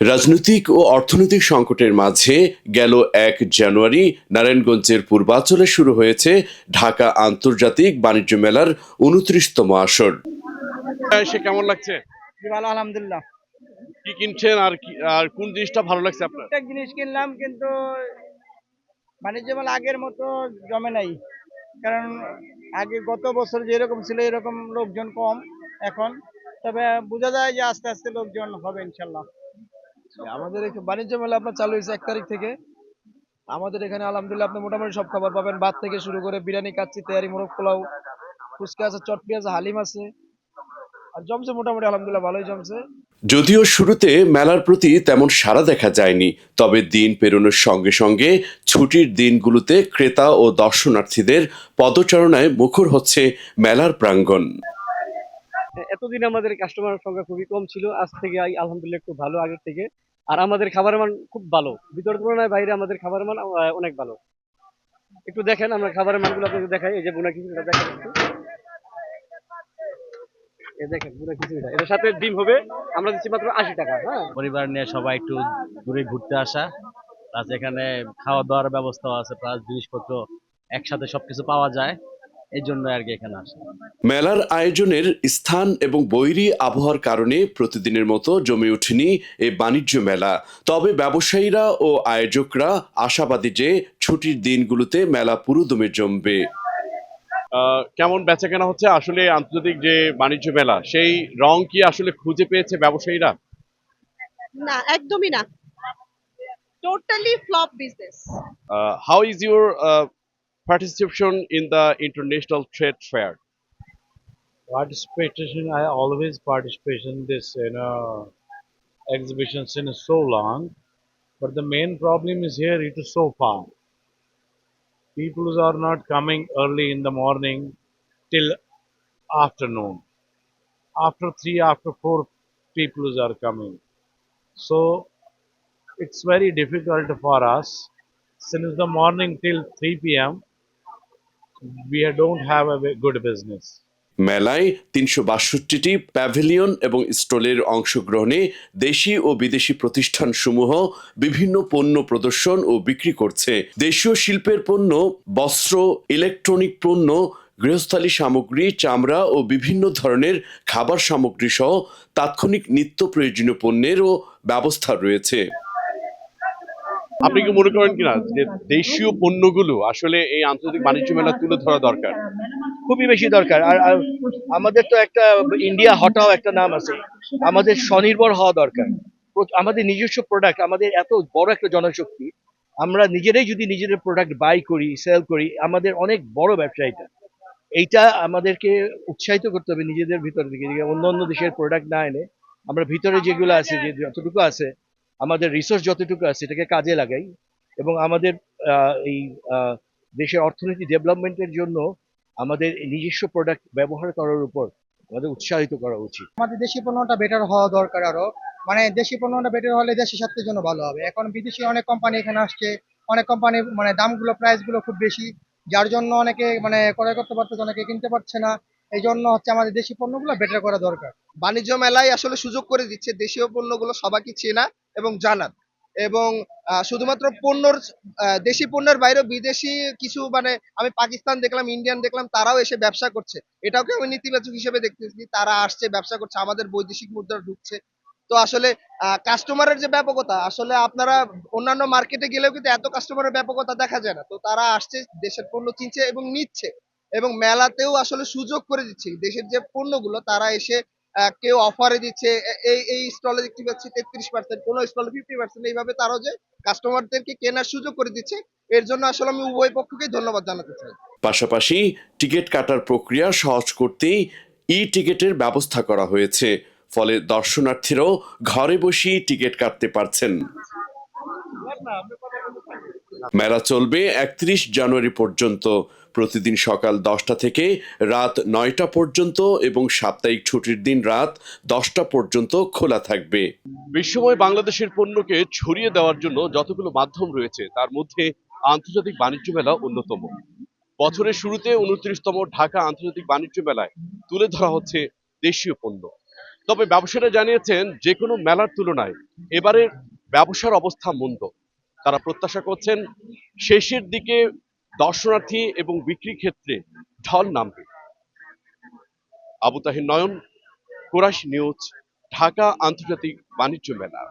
রাজনৈতিক ও অর্থনৈতিক সংকটের মাঝে গেল এক জানুয়ারি নারায়ণগঞ্জের পূর্বাঞ্চলে শুরু হয়েছে ঢাকা আন্তর্জাতিক বাণিজ্য মেলার উনত্রিশতম আসর। এসে কেমন লাগছে? ভালো আলহামদুলিল্লাহ। কি কিনছেন আর কি আর কোন জিনিসটা ভালো লাগছে আপনার? একটা জিনিস কিনলাম কিন্তু বাণিজ্য মেলা আগের মতো জমে নাই। কারণ আগে গত বছর যেরকম ছিল এরকম লোকজন কম এখন। তবে বোঝা যায় যে আস্তে আস্তে লোকজন হবে ইনশাল্লাহ। আমাদের এখানে বাণিজ্য মেলা আপনার চালু হয়েছে এক তারিখ থেকে। আমাদের এখানে আলহামদুলিল্লাহ আপনি মোটামুটি সব খাবার পাবেন। ভাত থেকে শুরু করে বিরিয়ানি কাচ্চি তেয়ারি মোরগ পোলাও ফুচকা আছে চটপি আছে হালিম আছে। আর জমছে মোটামুটি আলহামদুলিল্লাহ ভালোই জমছে। যদিও শুরুতে মেলার প্রতি তেমন সাড়া দেখা যায়নি তবে দিন পেরোনোর সঙ্গে সঙ্গে ছুটির দিনগুলোতে ক্রেতা ও দর্শনার্থীদের পদচারণায় মুখর হচ্ছে মেলার প্রাঙ্গণ। এতদিন আমাদের কাস্টমার সংখ্যা খুবই কম ছিল আজ থেকে আই- আলহামদুলিল্লাহ একটু ভালো আগের থেকে। আর আমাদের খাবারের মান খুব ভালো। ভিতরের তুলনায় বাইরে আমাদের খাবারের মান অনেক ভালো। একটু দেখেন আমরা খাবারের মানগুলো আপনাকে দেখাই। এই যে বুনা খিচুড়িটা, দেখেন মাত্র আশি টাকা হ্যাঁ? পরিবার নিয়ে সবাই একটু ঘুরতে আসা খাওয়া দাওয়ার ব্যবস্থাও আছে জিনিসপত্র একসাথে সবকিছু পাওয়া যায়। এই জন্য আর কি এখানে আসা। মেলার আয়োজনের স্থান এবং বৈরী আবহাওয়ার কারণে প্রতিদিনের মতো জমে ওঠেনি এই বাণিজ্য মেলা। তবে ব্যবসায়ীরা ও আয়োজকরা আশাবাদী যে ছুটির দিনগুলোতে মেলা পুরোদমে জমবে। আহ, কেমন বেচা কেনা হচ্ছে? আসলে আন্তর্জাতিক যে বাণিজ্য মেলা সেই রং কি আসলে খুঁজে পেয়েছে ব্যবসায়ীরা? না একদমই না। Totally flop business how is your participation in the international trade fair? Participation, I always participate in this, you know, exhibition since so long. But the main problem is here, it is so far. People are not coming early in the morning till afternoon. After three, after four, people are coming. So it's very difficult for us since the morning till 3 p.m. we don't have a good business. মেলায় তিনশো বাষট্টিটি pavilion এবং স্টলের অংশগ্রহণে দেশি ও বিদেশি প্রতিষ্ঠানসমূহ বিভিন্ন পণ্য প্রদর্শন ও বিক্রি করছে। দেশীয় শিল্পের পণ্য, বস্ত্র, ইলেকট্রনিক পণ্য, গৃহস্থালী সামগ্রী, চামড়া ও বিভিন্ন ধরনের খাবার সামগ্রী সহ তাৎক্ষণিক নিত্য প্রয়োজনীয় পণ্যেরও ব্যবস্থা রয়েছে। আপনি কি মনে করেন কিনা যে দেশীয় পণ্যগুলো আসলে এই আন্তর্জাতিক বাণিজ্য মেলা তুলে ধরা দরকার? খুবই বেশি দরকার। আর আমাদের তো একটা ইন্ডিয়া হটাও একটা নাম আছে। আমাদের স্বনির্ভর হওয়া দরকার। আমাদের নিজস্ব প্রোডাক্ট আমাদের এত বড় একটা জনশক্তি, আমরা নিজেরাই যদি নিজেদের প্রোডাক্ট বাই করি সেল করি, আমাদের অনেক বড় ব্যবসা এটা। এইটা আমাদেরকে উৎসাহিত করতে হবে নিজেদের ভিতর যে অন্য অন্য দেশের প্রোডাক্ট না এনে আমরা ভিতরে যেগুলো আছে, যে যতটুকু আছে আমাদের রিসোর্স যতটুকু আছে এটাকে কাজে লাগাই এবং আমাদের এই দেশের অর্থনীতি ডেভেলপমেন্টের জন্য আমাদের নিজস্ব প্রোডাক্ট ব্যবহার করার উপর আমাদের উৎসাহিত করা উচিত। আমাদের দেশি পণ্যটা বেটার হওয়া দরকার আরও। মানে দেশি পণ্যটা বেটার হলে দেশের স্বার্থের জন্য ভালো হবে। এখন বিদেশি অনেক কোম্পানি এখানে আসছে। অনেক কোম্পানি মানে দামগুলো প্রাইসগুলো খুব বেশি। যার জন্য অনেকে মানে ক্রয় করতে পারতেছে, অনেকে কিনতে পারছে না। এই জন্য হচ্ছে আমাদের দেশি পণ্যগুলো বেটার করা দরকার। বাণিজ্য মেলায় আসলে সুযোগ করে দিচ্ছে দেশীয় পণ্যগুলো সবাইকে চেনা এবং জানার। এবং শুধুমাত্র পণ্যর দেশি পণ্যের বাইরেও বিদেশি কিছু মানে আমি পাকিস্তান দেখলাম, ইন্ডিয়ান দেখলাম, তারাও এসে ব্যবসা করছে। এটাকে আমি নেতিবাচক হিসেবে দেখতেছি, তারা আসছে, ব্যবসা করছে, আমাদের বৈদেশিক মুদ্রা ঢুকছে। তো আসলে কাস্টমারের যে ব্যাপকতা, আসলে আপনারা অন্যান্য মার্কেটে গেলেও কিন্তু এত কাস্টমারের ব্যাপকতা দেখা যায় না। তো তারা আসছে, দেশের পণ্য চিনছে এবং নিচ্ছে। এবং মেলাতেও আসলে সুযোগ করে দিচ্ছে। দেশের যে পণ্যগুলো তারা এসে আহ, কেউ অফারে দিচ্ছে এই এই স্টলে দেখতে পাচ্ছি তেত্রিশ পার্সেন্ট কোনো স্টলে ফিফটি পার্সেন্ট এইভাবে তারাও যে কাস্টমারদেরকে কেনার সুযোগ করে দিচ্ছে এর জন্য আসলে আমি উভয় পক্ষকেই ধন্যবাদ জানাতে চাই। পাশাপাশি টিকিট কাটার প্রক্রিয়া সহজ করতেই ই টিকিটের ব্যবস্থা করা হয়েছে। ফলে দর্শনার্থীরাও ঘরে বসেই টিকিট কাটতে পারছেন। মেলা চলবে একত্রিশ জানুয়ারি পর্যন্ত। প্রতিদিন সকাল দশটা থেকে রাত নয়টা পর্যন্ত এবং সাপ্তাহিক ছুটির দিন রাত দশটা পর্যন্ত খোলা থাকবে। বিশ্বময় বাংলাদেশের পণ্যকে ছড়িয়ে দেওয়ার জন্য যতগুলো মাধ্যম রয়েছে, তার মধ্যে আন্তর্জাতিক বাণিজ্য মেলা অন্যতম। বছরের শুরুতে উনত্রিশতম ঢাকা আন্তর্জাতিক বাণিজ্য মেলায় তুলে ধরা হচ্ছে দেশীয় পণ্য। তবে ব্যবসায়ীরা জানিয়েছেন, যে কোনো মেলার তুলনায় এবারে ব্যবসার অবস্থা মন্দ। তারা প্রত্যাশা করছেন শেষের দিকে দর্শনার্থী এবং বিক্রি ক্ষেত্রে ঢল নামবে। আবু তাহির নয়ন কোরাস নিউজ, ঢাকা আন্তর্জাতিক বাণিজ্য মেলা।